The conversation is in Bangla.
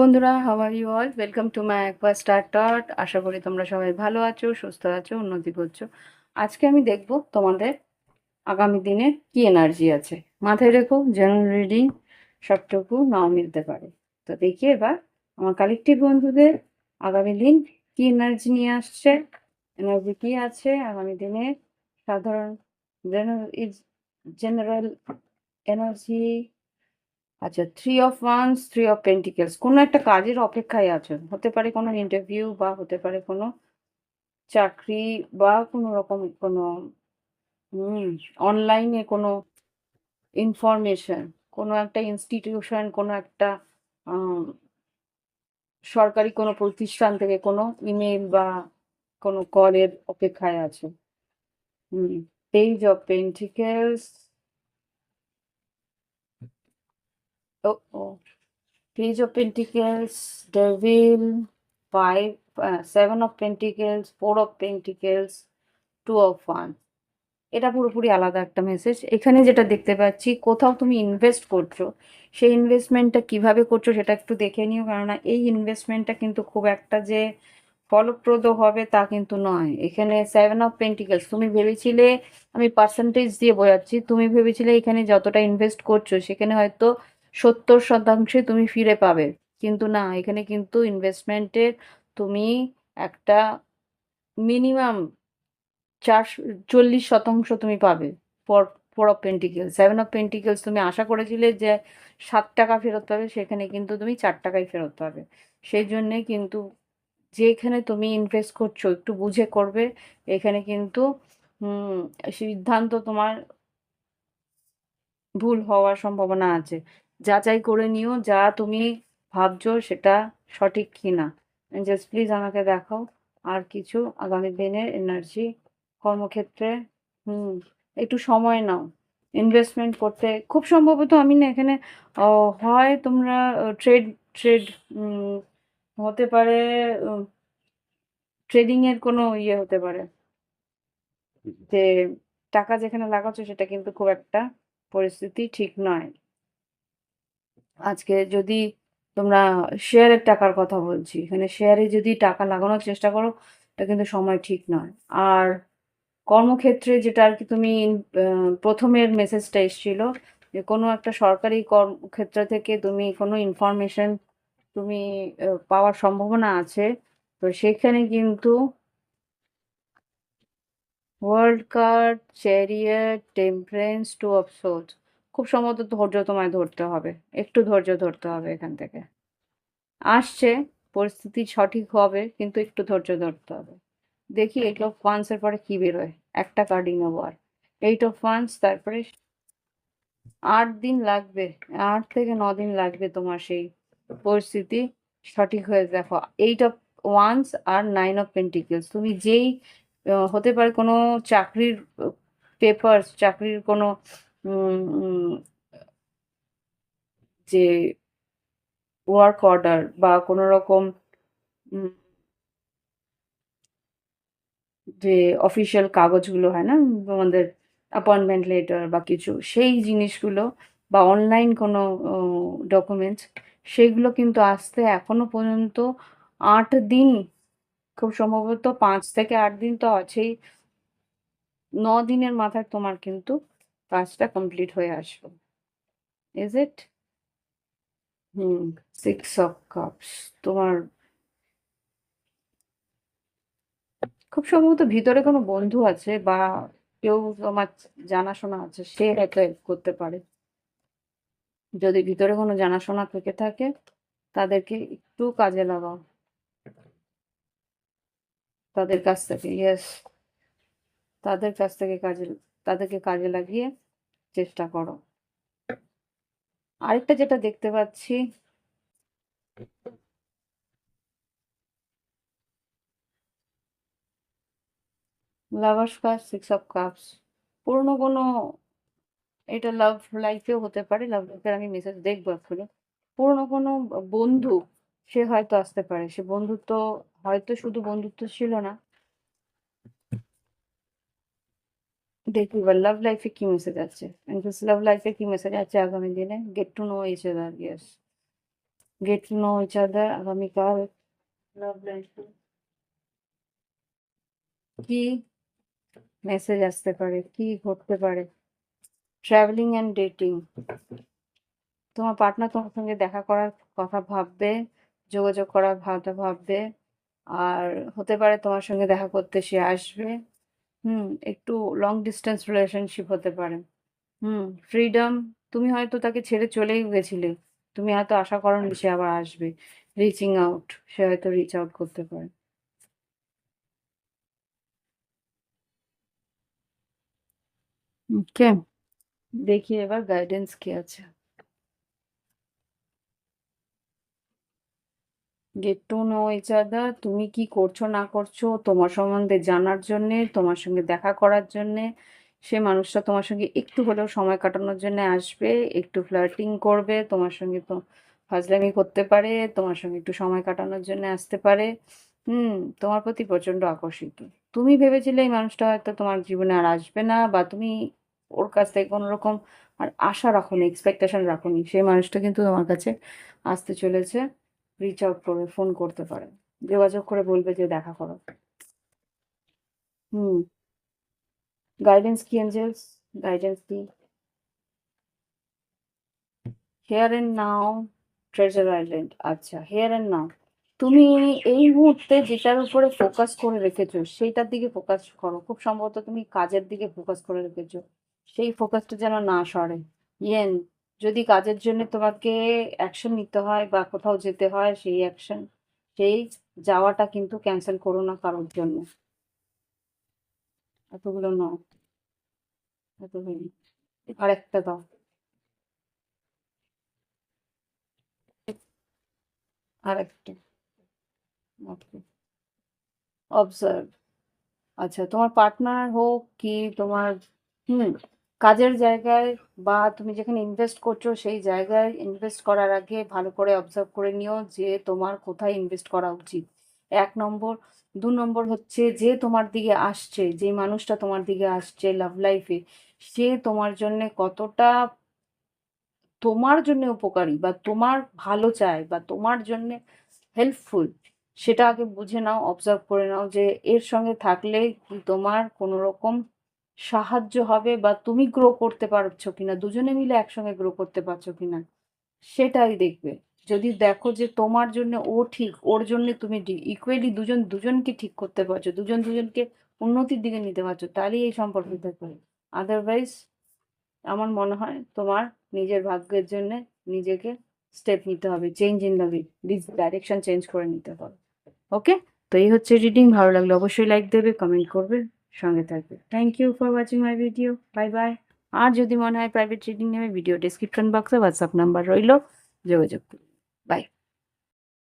বন্ধুরা how are you all welcome to my একবার স্টার্টার আশা করি তোমরা সবাই ভালো আছো, সুস্থ আছো, উন্নতি করছ। আজকে আমি দেখব তোমাদের আগামী দিনে কি এনার্জি আছে। মাথায় রেখো জেনারেল রিডিং সবটুকু নাও মিলতে পারে। তো দেখি এবার আমার কালেকটিভ বন্ধুদের আগামী দিন কি এনার্জি নিয়ে আসছে এনার্জি কি আছে আগামী দিনে। সাধারণ জেনারেল জেনারেল এনার্জি আচ্ছা three of wands three of pentacles কোনো একটা কাজের অপেক্ষায় আছো হতে পারে কোনো ইন্টারভিউ বা হতে পারে কোনো চাকরি বা কোনো রকম কোনো অনলাইনে কোনো ইনফরমেশন কোনো একটা ইনস্টিটিউশন কোনো একটা সরকারি কোনো প্রতিষ্ঠান থেকে কোনো ইমেল বা কোনো কলের অপেক্ষায় আছে page of pentacles Oh, oh. Page of Pentacles, Devil, five, uh, seven of Pentacles, four of Pentacles, two of Wands. এটা পুরোপুরি আলাদা একটা মেসেজ এখানে যেটা দেখতে পাচ্ছি কোথাও তুমি ইনভেস্ট করছ সেই ইনভেস্টমেন্টটা কীভাবে করছ সেটা একটু দেখে নিও কেননা এই ইনভেস্টমেন্টটা কিন্তু খুব একটা যে ফলপ্রদ হবে তা কিন্তু নয় এখানে সেভেন অফ পেন্টিকেলস তুমি ভেবেছিলে আমি পার্সেন্টেজ দিয়ে বোঝাচ্ছি তুমি ভেবেছিলে এখানে যতটা ইনভেস্ট করছ সেখানে হয়তো সত্তর শতাংশে তুমি ফিরে পাবে। কিন্তু না, এখানে কিন্তু ইনভেস্টমেন্টের তুমি একটা মিনিমাম চার চল্লিশ শতাংশ তুমি পাবে। For four of pentacles seven of pentacles তুমি আশা করেছিলে যে সাত টাকা ফেরত পাবে, সেখানে কিন্তু তুমি চার টাকায় ফেরত পাবে। সেই জন্যে কিন্তু যেখানে তুমি ইনভেস্ট করছ, একটু বুঝে করবে। এখানে কিন্তু সিদ্ধান্ত তোমার ভুল হওয়ার সম্ভাবনা আছে। যাচাই করে নিও যা তুমি ভাবছ সেটা সঠিক কি না জাস্ট প্লিজ আমাকে দেখাও আর কিছু আগামী দিনের এনার্জি কর্মক্ষেত্রে। হুম একটু সময় নাও। ইনভেস্টমেন্ট করতে খুব সম্ভবত আমি না এখানে হয় তোমরা ট্রেড ট্রেড হতে পারে ট্রেডিংয়ের কোনো ইয়ে হতে পারে। যে টাকা যেখানে লাগাচ্ছ সেটা কিন্তু খুব একটা পরিস্থিতি ঠিক নয়। আজকে যদি তোমরা শেয়ারের টাকার কথা বলছি, এখানে শেয়ারে যদি টাকা লাগানোর চেষ্টা করো, এটা কিন্তু সময় ঠিক নয়। আর কর্মক্ষেত্রে যেটা আর কি তুমি প্রথমের মেসেজটা এসেছিল যে কোনো একটা সরকারি কর্মক্ষেত্র থেকে তুমি কোনো ইনফরমেশন তুমি পাওয়ার সম্ভাবনা আছে, তো সেখানে কিন্তু world card chariot temperance two of swords খুব সম্ভবত ধৈর্য তোমায় ধরতে হবে। একটু ধৈর্য ধরতে হবে এখান থেকে। আসছে পরিস্থিতি সঠিক হবে কিন্তু একটু ধৈর্য ধরতে হবে। দেখি এইট অফ ওয়ান্সের পরে কি বেরোয়? একটা কার্ডই নেব আর এইট অফ ওয়ান্স তারপরে আট দিন লাগবে। আট থেকে ন দিন লাগবে তোমার সেই পরিস্থিতি সঠিক হয়ে দেখো। এইট অফ ওয়ান্স আর নাইন অফ পেন্টিকেলস তুমি যেই হতে পারে কোনো চাকরির পেপার চাকরির কোনো যে ওয়ার্ক অর্ডার বা কোনো রকম যে অফিসিয়াল কাগজগুলো হয় না, আমাদের অ্যাপয়েন্টমেন্ট লেটার বা কিছু, সেই জিনিসগুলো বা অনলাইন কোনো ডকুমেন্টস সেগুলো কিন্তু আসতে এখনও পর্যন্ত আট দিন, খুব সম্ভবত পাঁচ থেকে আট দিন তো আছেই। ন দিনের মাথায় তোমার কিন্তু কাজটা কমপ্লিট হয়ে আসবে। Is it hmm six of cups তোমার খুব সম্ভবত ভিতরে কোনো বন্ধু আছে বা কেউ তোমার জানাশোনা আছে, সে হয়তো হেল্প করতে পারে। যদি ভিতরে কোনো জানাশোনা থেকে থাকে, তাদেরকে একটু কাজে লাগাও। তাদের কাছ থেকে ইয়েস তাদের কাছ থেকে কাজে তাদেরকে কাজে লাগিয়ে চেষ্টা করো। আরেকটা যেটা দেখতে পাচ্ছি lovers cup six of cups পুরনো কোনো এটা লাভ লাইফেও হতে পারে। লাভ লাইফের আমি মেসেজ দেখব আসলে পুরনো কোনো বন্ধু, সে হয়তো আসতে পারে। সে বন্ধুত্ব, হয়তো শুধু বন্ধুত্ব ছিল না দেখি এবার লাভ লাইফে কি মেসেজ আছে লাভ লাইফে কি মেসেজ আছে আগামী দিনে get to know each other yes get to know each other আগামীকাল লাভ লাইফে কি মেসেজ আসতে পারে কি ঘটতে পারে ট্রাভেলিং অ্যান্ড ডেটিং তোমার পার্টনার তোমার সঙ্গে দেখা করার কথা ভাববে যোগাযোগ করার ভাবটা ভাববে আর হতে পারে তোমার সঙ্গে দেখা করতে সে আসবে হুম, একটু লং ডিস্টেন্স রিলেশনশিপ হতে পারে। হুম ফ্রিডম তুমি হয়তো তাকে ছেড়ে চলেই গেছিলে। তুমি হয়তো আশা করো করোনি সে আবার আসবে। রিচিং আউট সে হয়তো রিচ আউট করতে পারে। ওকে দেখি এবার গাইডেন্স কি আছে। Get to know each other তুমি কি করছ, না করছ, তোমার সম্বন্ধে জানার জন্যে, তোমার সঙ্গে দেখা করার জন্যে, সে মানুষটা তোমার সঙ্গে একটু হলেও সময় কাটানোর জন্য আসবে, একটু ফ্লার্টিং করবে, তোমার সঙ্গে তো ফাজলামি করতে পারে, তোমার সঙ্গে একটু সময় কাটানোর জন্য আসতে পারে। হুম, তোমার প্রতি প্রচণ্ড আকর্ষিত। তুমি ভেবেছিলে এই মানুষটা হয়তো তোমার জীবনে আর আসবে না, বা তুমি ওর কাছ থেকে কোনো রকম আর আশা রাখো রাখোনি এক্সপেকটেশন রাখোনি, সেই মানুষটা কিন্তু তোমার কাছে আসতে চলেছে। রিচ আউট করবে ফোন করতে পারে যোগাযোগ করে বলবে যে দেখা করো। হুম। গাইডেন্স কি এঞ্জেলস গাইডেন্স কি? Here and now treasure island আচ্ছা হেয়ার এন্ড নাও তুমি এই মুহূর্তে যেটার উপরে ফোকাস করে রেখেছো, সেইটার দিকে ফোকাস করো। খুব সম্ভবত তুমি কাজের দিকে ফোকাস করে রেখেছো। সেই ফোকাসটা যেন না সরে। ইয়েন যদি কাজের জন্য তোমাকে অ্যাকশন নিতে হয় বা কোথাও যেতে হয় সেই অ্যাকশন সেই যাওয়াটা কিন্তু ক্যান্সেল করো না কারোর জন্য। এতগুলো নাও। এতগুলো। আর একটা দাও। আর একটা ওকে অবজার্ভ আচ্ছা তোমার পার্টনার হোক কি তোমার, হুম। কাজের জায়গায় বা তুমি যেখানে ইনভেস্ট করছ সেই জায়গায় ইনভেস্ট করার আগে ভালো করে অবজার্ভ করে নিও যে তোমার কোথায় ইনভেস্ট করা উচিত। এক নম্বর। দু নম্বর হচ্ছে যে তোমার দিকে আসছে, যে মানুষটা তোমার দিকে আসছে লাভ লাইফে সে তোমার জন্য কতটা তোমার জন্য উপকারী বা তোমার ভালো চায় বা তোমার জন্য হেল্পফুল সেটা আগে বুঝে নাও অবজার্ভ করে নাও যে এর সঙ্গে থাকলে তোমার কোনো রকম সাহায্য হবে বা তুমি গ্রো করতে পারছ কিনা দুজনে মিলে একসঙ্গে গ্রো করতে পারছ কিনা সেটাই দেখবে। যদি দেখো যে তোমার জন্য ও ঠিক ওর জন্য তুমি ইকুয়ালি দুজন দুজনকে ঠিক করতে পারছ দুজন দুজনকে উন্নতির দিকে নিতে পারছ তাহলেই এই সম্পর্ক থাকবে আদারওয়াইজ আমার মনে হয় তোমার নিজের ভাগ্যের জন্য নিজেকে স্টেপ নিতে হবে change in the direction change করে নিতে হবে। ওকে তো এই হচ্ছে রিডিং ভালো লাগলে অবশ্যই লাইক দেবে কমেন্ট করবে। সঙ্গে থাকবে। Thank you for watching my video bye bye আর যদি মনে হয় প্রাইভেট রিডিং নেবে ভিডিও ডিসক্রিপশন বক্সে হোয়াটসঅ্যাপ নাম্বার রইল, যোগাযোগ করুন। বাই